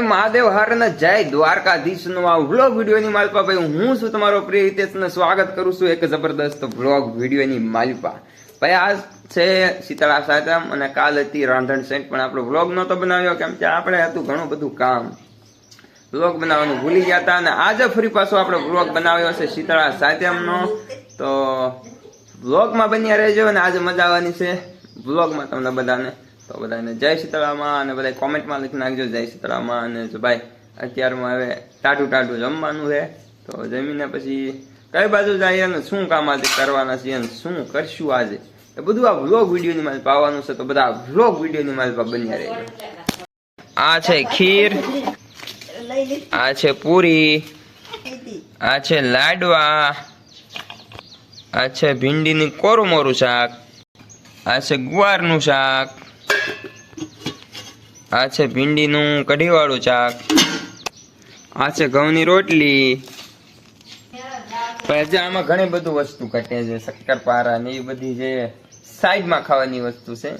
મહાદેવ, હર જય. દ્વારકાધીશ નો આ vlog video ની માલપા ભાઈ, હું છું તમારો પ્રિય હિતેશ ને સ્વાગત કરું છું એક જબરદસ્ત વ્લોગ વીડિયો ની માલપા. ભાઈ, આજ છે શીતળા સાતમ અને કાલ હતી રાંધણ સેટ, પણ આપણો વ્લોગ નહોતો બનાવ્યો, કેમ કે આપણે હતું ઘણું બધું કામ. વ્લોગ બનાવવાનું ભૂલી ગયા હતા અને આજે ફરી પાછો આપણે વ્લોગ બનાવ્યો છે શીતળા સાતમ નો તો વ્લોગમાં બન્યા રહેજો અને આજે મજા આવવાની છે. વ્લોગમાં તમને બધાને તો બધાને જય શીતળામાં અને બધા કોમેન્ટમાં લખી નાખજો જય શીતળામાં અને જો ભાઈ, અત્યારમાં હવે ટાટું ટાટું જમવાનું છે, તો જમીને પછી કઈ બાજુ જઈએ અને શું કામ આજે કરવાના છીએ અને શું કરશું આજે? એ બધું આ વ્લોગ વિડીયોની માલ પાવાનું છે, તો બધા વ્લોગ વિડીયોની માલ પા બન્યા રહેજો. આ છે ખીર, આ છે પૂરી, આ છે લાડવા, આ છે ભીંડીની કોરું મોરું શાક, આ છે ગુવારનું શાક આ છે ભીંડીનું કઢીવાળું ચાક આ છે ઘઉંની રોટલી. પછી આમાં ઘણી બધું વસ્તુ કટે છે, શક્કરપારા ને એ બધી જે સાઈડમાં ખાવાની વસ્તુ છે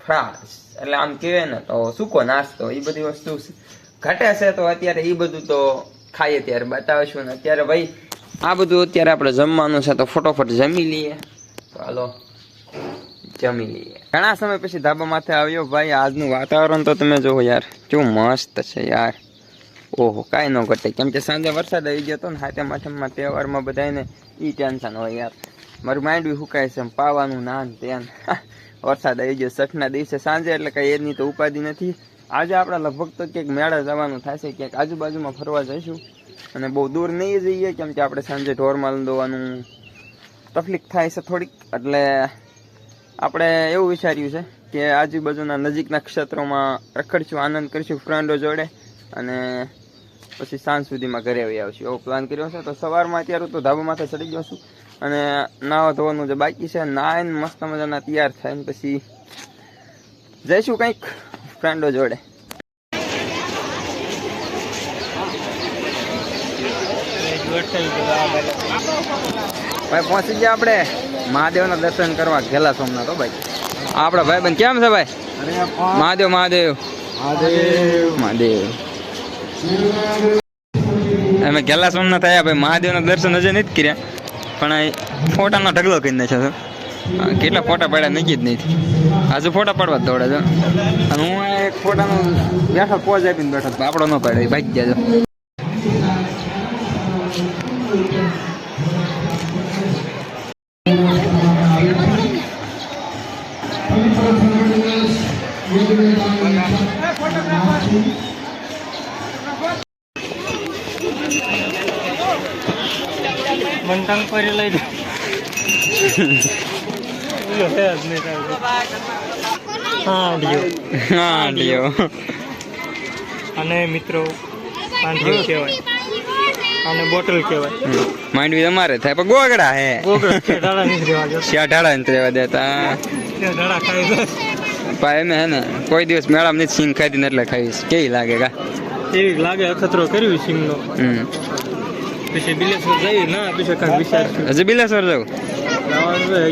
ફ્રાસ એટલે આમ કહેવાય ને તો સૂકો નાસ્તો એ બધી વસ્તુ ઘટે છે, તો અત્યારે એ બધું તો ખાઈએ ત્યારે, બતાવીશું ને. અત્યારે ભાઈ, આ બધું અત્યારે આપણે જમવાનું છે, તો ફટોફટ જમી લઈએ. હાલો. જમી લઈએ. ઘણા સમય પછી ધાબા માથે આવ્યો, ભાઈ, આજનું વાતાવરણ તો તમે જોવો યાર, કેવું મસ્ત છે યાર. ઓહો, કાંઈ ન ઘટે. કેમ કે સાંજે વરસાદ આવી ગયો હતો ને, હાથે માથેમાં તહેવારમાં બધાને ઈ ટેન્શન હોય યાર. મારું માઇન્ડ બી સુકાય છે પાવાનું નાન તેન. વરસાદ આવી ગયો છઠના દિવસે સાંજે એટલે કાંઈ એની તો ઉપાધિ નથી. આજે આપણે લગભગ તો ક્યાંક મેળા જવાનું થશે, ક્યાંક આજુબાજુમાં ફરવા જઈશું. અને બહુ દૂર નહીં જઈએ, કેમ કે આપણે સાંજે ઢોરમાલ દોવાનું તકલીફ થાય છે થોડીક, એટલે આપણે એવું વિચાર્યું છે કે આજુબાજુના નજીકના ક્ષેત્રોમાં રખડશું, આનંદ કરીશું, ફ્રેન્ડો જોડે અને પછી સાંજ સુધીમાં ઘરે આવી આવશું. એવો પ્લાન કર્યો છે. તો સવારમાં અત્યારે તો ધાબા માથે ચડી ગયો છું અને નાવા ધોવાનું જે બાકી છે નાહીને મસ્ત મજાના તૈયાર થઈને પછી જઈશું કંઈક ફ્રેન્ડો જોડે. ભાઈ, પહોંચી ગયા આપણે. મહાદેવના દર્શન કરવા ઘેલા સોમનાથ, હો ભાઈ. આપણા ભાઈ બંધ કેમ છે ભાઈ? મહાદેવ મહાદેવ. મહાદેવ. અમે ગેલા સોમનાથ આવ્યા ભાઈ, મહાદેવના દર્શન હજી નથી કર્યા. પણ ફોટાનો ઢગલો કરી નાખ્યો છે. કેટલા ફોટા પાડ્યા નક્કી જ નથી. હજુ ફોટા પાડવા જ દોડે છે. અને હું એક ફોટાનો બેઠો પોઝ આપીને બેઠો. આપણો ન પાડે ભાઈ ગયા છે મંથન લઈ દે. હે ડિયો હા ડિયો અને મિત્રો પાંઠિયો કહેવાય. અને બોટલ કહેવાય. માંડવી તમારે થાય પણ ગોગડા હે. ગોગડા નથી રહેવા જતા. ઢાળા નથી રહેવા દેતા. ઢાળા ખાઈ પણ એમે હે ને કોઈ દિવસ મેળામાં નથી સિંગ ખાધી ને એટલે ખાઈશ. કેવી લાગે કા એવી લાગે અખતરો કર્યું સિંગનો. પછી બિલેશ્વર જઈ ના પછી કાંઈક વિચારશું હજી બિલેશ્વર જવું?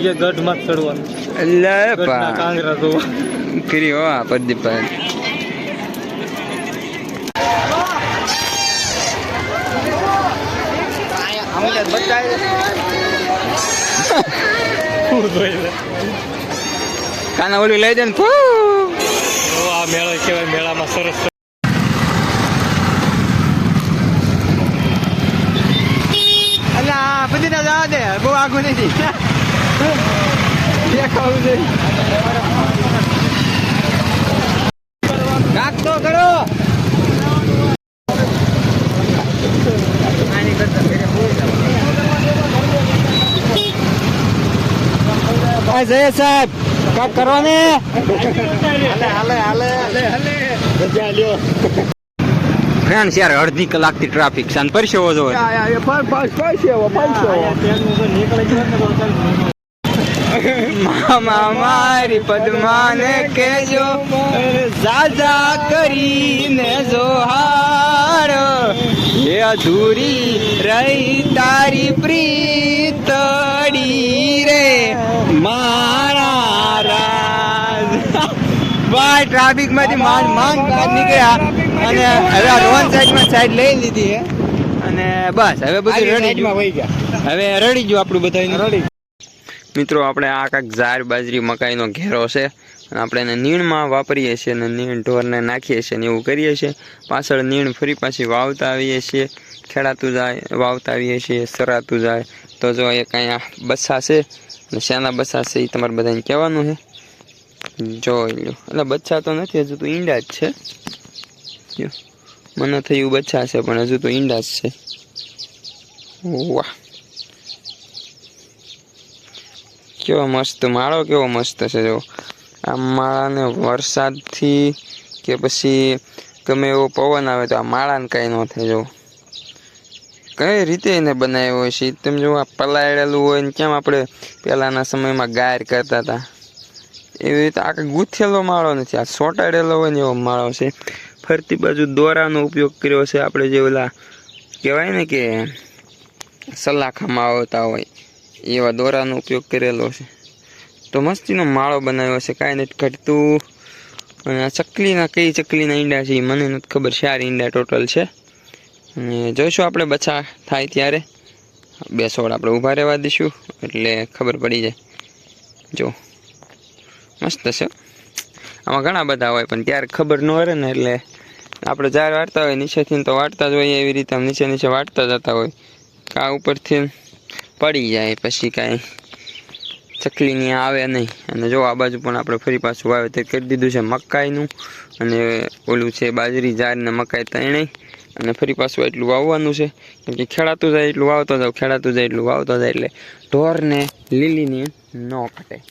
હજી ગઢમાં જ ચડવાનું. એટલે પા કાંગરા જોવા. કરી હો આ પ્રદીપભાઈ. કાના ઓલી લઈ દે ને આ મેળો કહેવાય મેળામાં સરસ અલા બધી ના જવા દે બહુ આગું નથી. દેખાવું છે? કાક તો કરો જય સાહેબ. કાક કરો ને હાલે હાલે હાલે હાલે ફ્રેન્ડ યાર અડધી કલાકથી ટ્રાફિક શાંત પરસેવો જો મામા મારી પદ્માને કેજો સાજા કરીને જોહારો એ અધૂરી રહી તારી પ્રીતડી રે. મારા ભાઈ ટ્રાફિકમાંથી માંડ માંડ બહાર નીકળ્યા અને હવે આ રોન સાઈડમાં સાઈડ લઈ લીધી છે. અને બસ હવે બધું રડી ગયું. હવે રડી ગયું આપણું બધા મિત્રો આપણે આ કાંક ઝાર બાજરી મકાઈનો ઘેરો છે. અને આપણે એને નીણમાં વાપરીએ છીએ અને નીણ ઢોરને નાખીએ છીએ ને એવું કરીએ છીએ. પાછળ નીણ ફરી પાછી વાવતા આવીએ છીએ. ખેડાતું જાય વાવતા આવીએ છીએ સરાતું જાય. તો જો એક અહીંયા બસા છે અને શાના બસા છે એ તમારે બધાને કહેવાનું છે. જોઈ લો એટલે બચ્ચા તો નથી, હજુ તો ઈંડા જ છે. મને થયું બચ્ચા છે, પણ હજુ તો ઈંડા જ છે. વાહ. કેવો મસ્ત, માળો કેવો મસ્ત છે, જો. આ માળાને વરસાદથી કે પછી ગમે એવો પવન આવે તો આ માળાને કાંઈ ન થાય, જો. કઈ રીતે એને બનાવ્યો છે તેમ તમે જો આ પલાળેલું હોય ને કેમ આપણે પહેલાંના સમયમાં ગાયર કરતા હતા? એવી રીતે આખો ગૂંથેલો માળો નથી. આ સોટાડેલો હોય ને એવો માળો છે. ફરતી બાજુ દોરાનો ઉપયોગ કર્યો છે આપણે જે ઓલા કહેવાય ને કે સલાખામાં આવતા હોય, એવા દોરાનો ઉપયોગ કરેલો છે. તો મસ્તીનો માળો બનાવ્યો છે. કાંઈ નથી ઘટતું. અને આ ચકલીના, કઈ ચકલીના ઈંડા છે એ મને નથી ખબર. ચાર ઈંડા ટોટલ છે. અને જોઈશું આપણે બચા થાય ત્યારે. બે સોળ આપણે ઊભા રહેવા દઈશું, એટલે ખબર પડી જાય. જો. મસ્ત છે. આમાં ઘણા બધા હોય, પણ ત્યારે ખબર ન હોય ને એટલે આપણે જ્યારે વાટતા હોય, નીચેથી તો વાટતા જ હોય એવી રીતે નીચે નીચે વાળતા જતા હોય. કા ઉપરથી પડી જાય, પછી કાંઈ ચકલીની આવે નહીં. અને જો આ બાજુ પણ આપણે ફરી પાછું વાવેતર કરી દીધું છે મકાઈનું. અને ઓલું છે બાજરી, જાર ને મકાઈ ત્રણેય. અને ફરી પાછું એટલું વાવવાનું છે. કેમ કે ખેડાતું જાય એટલું વાવતો જાવ, ખેડાતું જાય એટલું વાવતા જાય એટલે ઢોરને લીલીની ન કાટે